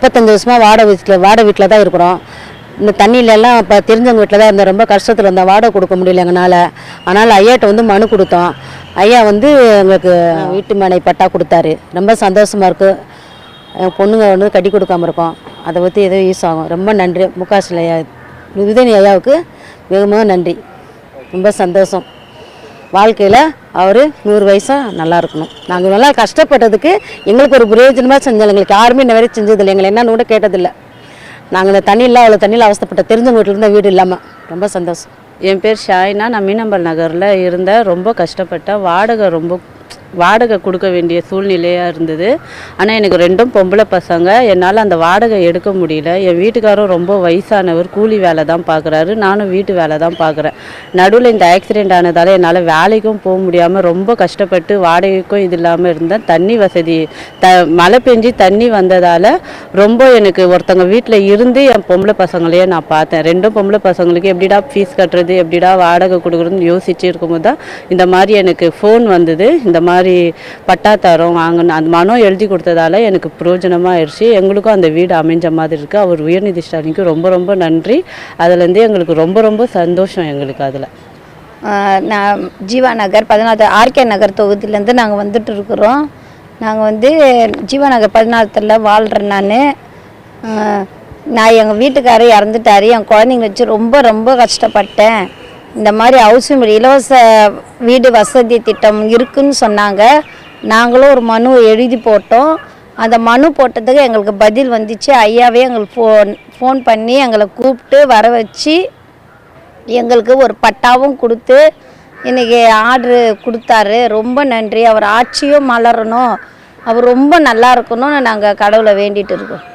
முப்பத்தஞ்சு வருஷமா வாடகை வீட்டில் வாடகை வீட்டில் தான் இருக்கிறோம். இந்த தண்ணியிலலாம் இப்போ தெரிஞ்சவங்க வீட்டில் தான் இருந்தோம் ரொம்ப கஷ்டத்தில் இருந்தோம் வாடகை கொடுக்க முடியல எங்களால் அதனால் ஐயாட்ட வந்து மனு கொடுத்தோம். ஐயா வந்து எங்களுக்கு வீட்டு மனை பட்டா கொடுத்தாரு. ரொம்ப சந்தோஷமாக இருக்குது என் பொண்ணுங்க வந்து கட்டி கொடுக்காம இருக்கோம். அதை பற்றி எதுவும் யூஸ் ஆகும். ரொம்ப நன்றி. முகாசில் ஐயா உதயநிதி ஐயாவுக்கு மிக மிக நன்றி. ரொம்ப சந்தோஷம். வாழ்க்கையில் அவர் நூறு வயசாக நல்லா இருக்கணும். நாங்கள் நல்லா கஷ்டப்பட்டதுக்கு எங்களுக்கு ஒரு பிரயோஜனமாக செஞ்சோம். எங்களுக்கு யாருமே இந்த வரைக்கும் செஞ்சதில்லை. எங்களை என்னன்னு கூட கேட்டதில்லை. நாங்கள் இந்த தண்ணியில் அவ்வளோ தண்ணியில் அவசப்பட்ட தெரிஞ்சவங்க வீட்டில் இருந்த வீடு இல்லாமல் ரொம்ப சந்தோஷம். என் பேர் ஷாயினா. நான் மீனம்பல் நகரில் இருந்த ரொம்ப கஷ்டப்பட்டேன். வாடகை ரொம்ப வாடகை கொடுக்க வேண்டிய சூழ்நிலையாக இருந்தது. ஆனால் எனக்கு ரெண்டும் பொம்பளை பசங்க. என்னால் அந்த வாடகை எடுக்க முடியல. என் வீட்டுக்காரரும் ரொம்ப வயசானவர். கூலி வேலை தான் பார்க்குறாரு நானும் வீட்டு வேலை தான் பார்க்குறேன் நடுவில் இந்த ஆக்சிடெண்ட் ஆனதால் என்னால் வேலைக்கும் போக முடியாமல் ரொம்ப கஷ்டப்பட்டு வாடகைக்கும் இது இல்லாமல் இருந்தேன். தண்ணி வசதி த மழை பெஞ்சு தண்ணி வந்ததால் ரொம்ப எனக்கு ஒருத்தவங்க வீட்டில் இருந்து என் பொம்பளை பசங்களையே நான் பார்த்தேன். ரெண்டும் பொம்பளை பசங்களுக்கு எப்படிடா ஃபீஸ் கட்டுறது எப்படிடா வாடகை கொடுக்குறதுன்னு யோசிச்சு இருக்கும்போது தான் இந்த மாதிரி எனக்கு ஃபோன் வந்தது. இந்த மாதிரி பட்டா பட்டாத்தாரம் வாங்கணும். அந்த மனம் எழுதி கொடுத்ததால எனக்கு பிரயோஜனமாக ஆயிடுச்சு எங்களுக்கும் அந்த வீடு அமைஞ்ச மாதிரி இருக்குது அவர் உயர்நிதி ஸ்டாலினுக்கு ரொம்ப ரொம்ப நன்றி. அதுலேருந்து எங்களுக்கு ரொம்ப ரொம்ப சந்தோஷம் எங்களுக்கு அதில். நான் ஜீவா நகர் பதினாலு ஆர்கே நகர் தொகுதியிலேருந்து நாங்கள் வந்துட்டு இருக்கிறோம். நாங்கள் வந்து ஜீவா நகர் பதினாலத்தில் வாழ்கிறேன் நான். நான் எங்கள் வீட்டுக்காரர் இறந்துட்டார். என் குழந்தைங்க வச்சு ரொம்ப ரொம்ப கஷ்டப்பட்டேன். இந்த மாதிரி ஹவுசிங் இலவச வீடு வசதி திட்டம் இருக்குன்னு சொன்னாங்க. நாங்களும் ஒரு மனு எழுதி போட்டோம். அந்த மனு போட்டதுக்கு எங்களுக்கு பதில் வந்துச்சு. ஐயாவே எங்களுக்கு ஃபோன் ஃபோன் பண்ணி எங்களை கூப்பிட்டு வர வச்சு எங்களுக்கு ஒரு பட்டாவும் கொடுத்து இன்றைக்கி ஆர்டரு கொடுத்தாரு. ரொம்ப நன்றி. அவர் ஆட்சியும் மலரணும். அவர் ரொம்ப நல்லா இருக்கணும்னு நாங்கள் கடவுளை வேண்டிகிட்டு இருக்கோம்.